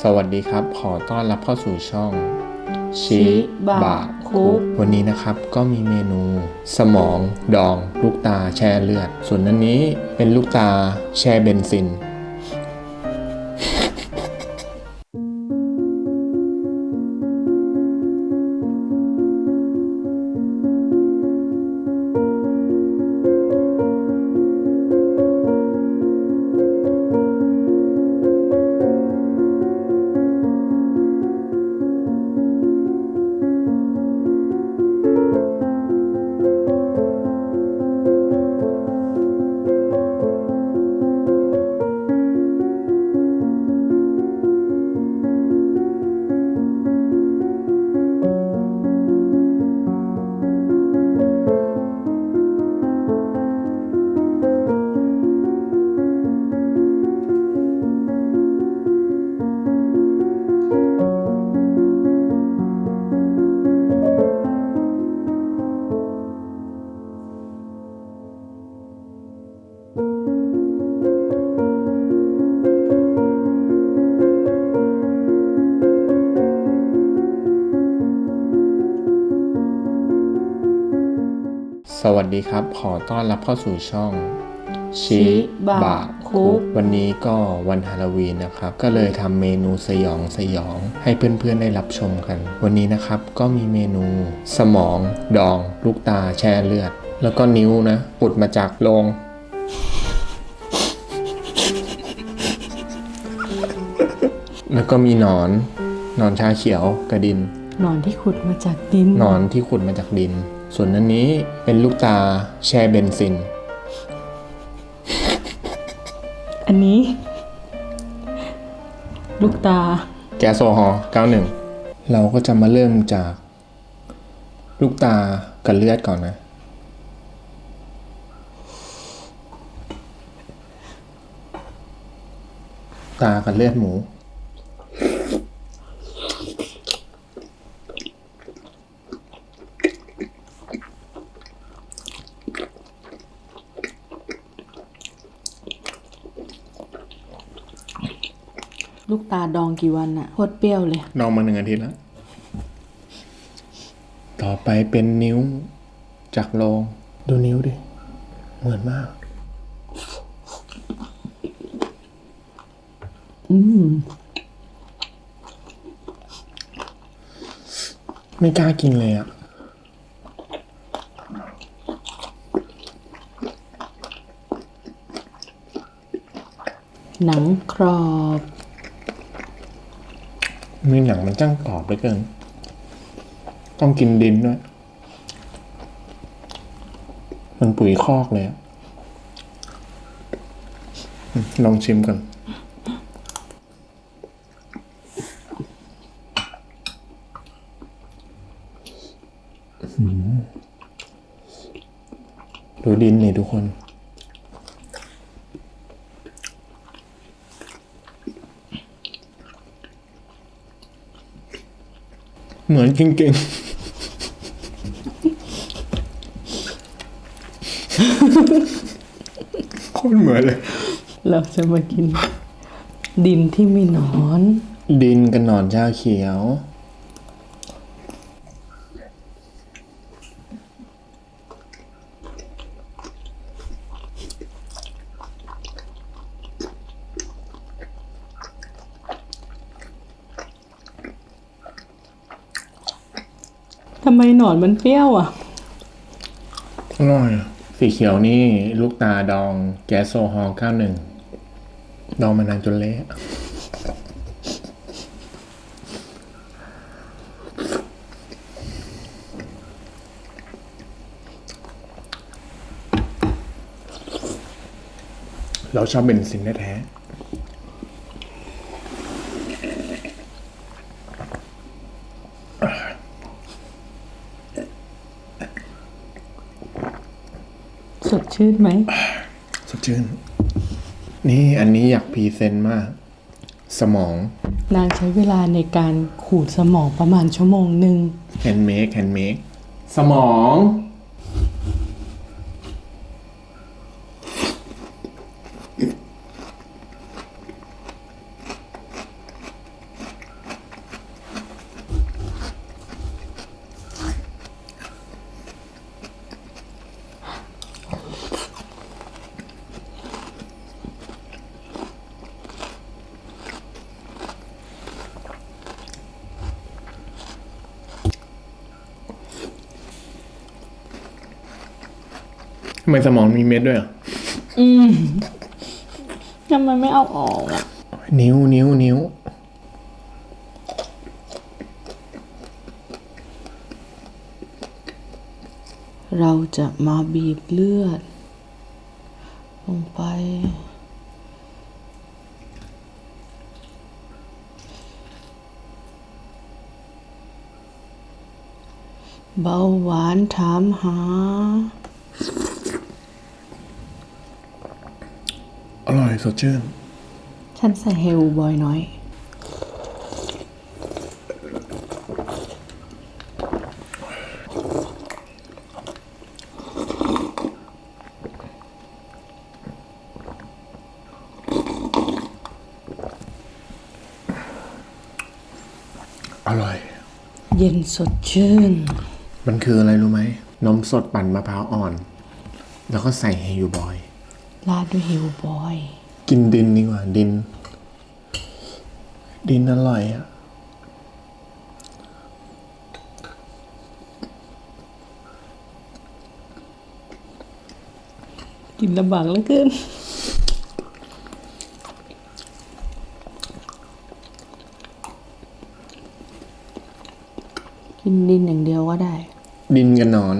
สวัสดีครับ ขอต้อนรับเข้าสู่ช่องชิบะคุกวันนี้นะครับก็มีเมนู สมอง ดอง ลูกตาแช่เลือด ส่วนนั้นนี้เป็นลูกตาแช่เบนซิน สวัสดีครับ ขอต้อนรับเข้าสู่ช่องชิบะคุกวันนี้ก็วันฮาโลวีนนะครับ ก็เลยทำเมนูสยองสยองให้เพื่อนๆได้รับชมกัน วันนี้นะครับก็มีเมนู สมอง ดอง ลูกตาแช่เลือด แล้วก็นิ้วนะปุดมาจากโรงแล้วก็มีหนอนหนอนชาเขียวกระดินหนอนที่ขุดมาจากดินหนอนที่ขุดมาจากดิน ส่วนอันนี้เป็นลูกตาแช่เบนซิน อันนี้ ลูกตา แก๊สโซฮอล์91 เราก็จะมาเริ่มจาก ลูกตากับเลือดก่อนนะ ตากับเลือดหมู ลูกตาดองกี่วันอะโคตรเปรี้ยวเลย นองมาหนึ่งอาทิตย์แล้ว ต่อไปเป็นนิ้วจากโลง ดูนิ้วดิ เหมือนมาก อืมไม่กล้ากินเลยอะหนังกรอบ มีหนังมันจ้างกรอบเหลือเกิน ต้องกินดินด้วย มันปุ๋ยคอกเลยลองชิมก่อนดูดินนี่ทุกคน เหมือนจริงๆ โคตรเหมือนเลย เราจะมากิน ดินที่มีหนอน ดินกับหนอนชาเขียว มหนอนมันเปรี้ยวอะอร่อย สีเขียวนี่ลูกตาดองแก๊สโซฮอล์91 ดองมานานจนเละเราชอบเบนซินแท้ๆ สดชื่นไหม สดชื่น นี่อันนี้อยากพรีเซนต์มาก สมอง นางใช้เวลาในการขูดสมองประมาณชั่วโมงหนึ่ง แฮนด์เมดแฮนด์เมดสมอง ทำไมสมองมีเม็ดด้วยอะอืมทำไมไม่เอาออกอะ นิ้วนิ้วนิ้วเราจะมาบีบเลือด ลงไป เบาหวานถามหา อร่อยสดชื่น ฉันใส่เฮลบอยน้อย อร่อย เย็นสดชื่น มันคืออะไรรู้ไหม นมสดปั่นมะพร้าวอ่อน แล้วก็ใส่เฮยูบอย ราดด้วยเฮลบอย กินดินดีกว่าดิน ดินอร่อยอะกินลำบากเหลือเกินกินดินอย่างเดียวก็ได้ ดินกับหนอน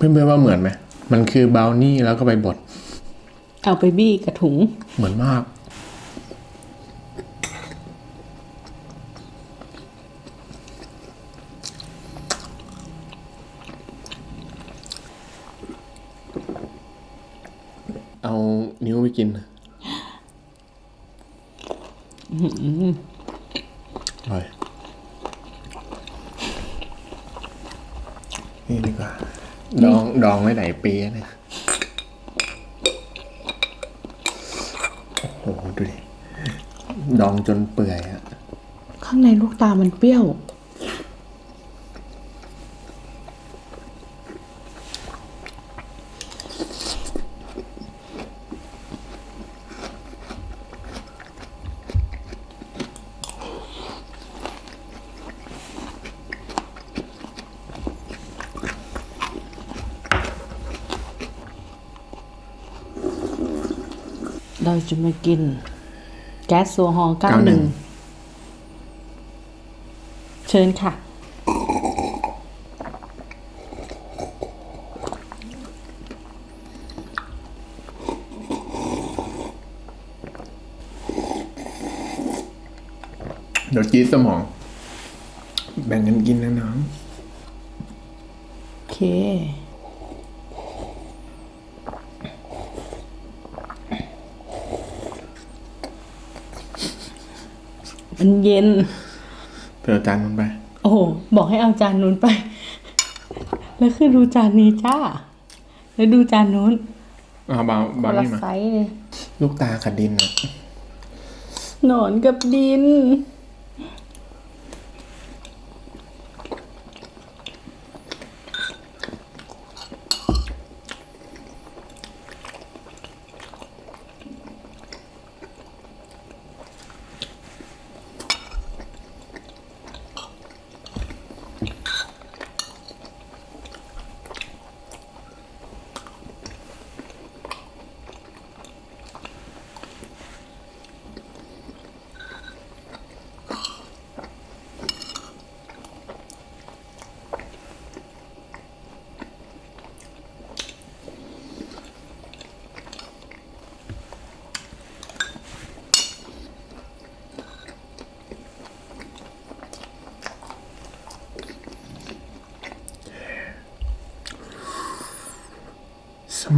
เพื่อนๆว่าเหมือนไหมมันคือบราวนี่แล้วก็ไปบด เอาไปบี้กระถุง เหมือนมาก เอานิ้วไปกินอร่อยนี่ดีกว่า ดองดองไว้ไหนปีนะเนี่ยโอ้โหดูดิดองจนเปื่อยอะข้างในลูกตามันเปรี้ยว เราจะมากิน แก๊สโซฮอล์91เชิญค่ะ เดี๋ยวจี๊ดสมอง แบ่งกันกินนะน้อง โอเค มันเย็นเธอจานมันไป โอ้โหบอกให้เอาจานนู้นไป แล้วคือดูจานนี้จ้า แล้วดูจานนู้นเอาบาคบานละนี่มา ไซส์เลยลูกตากับดินอะ หนอนกับดิน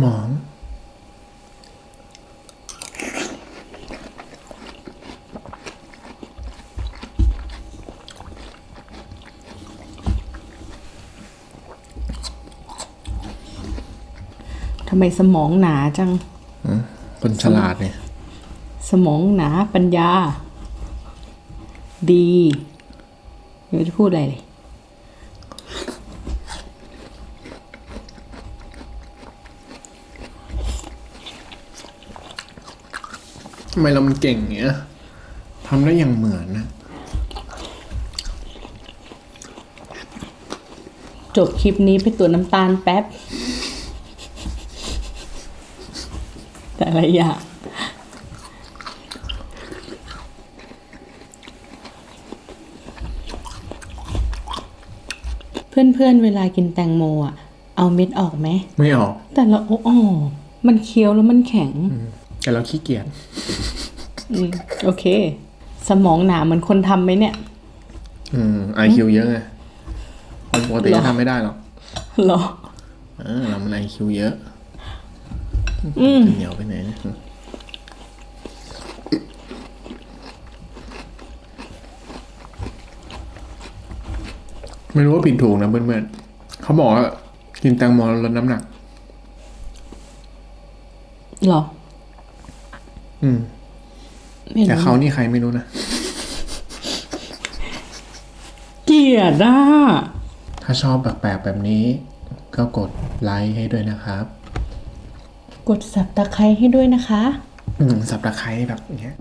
มอง ทำไมสมองหนาจัง คนฉลาดเนี่ย สมองหนาปัญญา ดีไม่จะพูดอะไรเลย ทำไมเรามันเก่งอย่างเงี้ยทำได้อย่างเหมือนนะ จบคลิปนี้ไปตัวจน้ำตาลแป๊บ แต่ละอย่างเพื่อนๆเวลากินแตงโมอะ เอาเม็ดออกไหม ไม่ออก แต่เราโอ้อ๋อมันเคี้ยวแล้วมันแข็ง แต่เราขี้เกียจอืมโอเค สมองหนาเหมือนคนทำไหมเนี่ย อืมไอคิวเยอะไงคนปกติหรอจะทำไม่ได้หรอกเหรอ เออเรามันไอคิวเยอะอืมเหนียวไปไหนเนี่ยไม่รู้ว่าผิดถูกนะเพื่อนๆเขาบอกว่ากินแตงโมแล้วลดน้ำหนักเหรอ อืมไม่แต่รู้เขานี่ใครไม่รู้นะเกลียดอะถ้าชอบแปลกๆแบบนี้ ก็กดไลค์ให้ด้วยนะครับ กดสับตะไคร้ให้ด้วยนะคะ อืมสับตะไคร้แบบเนี้ย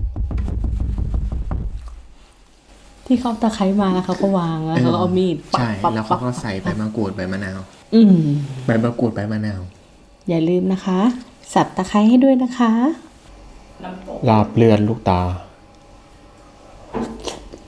ที่เขาตะไคร้มาเขาก็วางแล้วเขาก็เอามีดปักใช่ ปักแล้วเขาก็ใส่ใบมะกรูดใบมะนาวอืม ใบมะกรูดใบมะนาว อย่าลืมนะคะ สับตะไคร้ให้ด้วยนะคะ ลาบเลือดลูกตา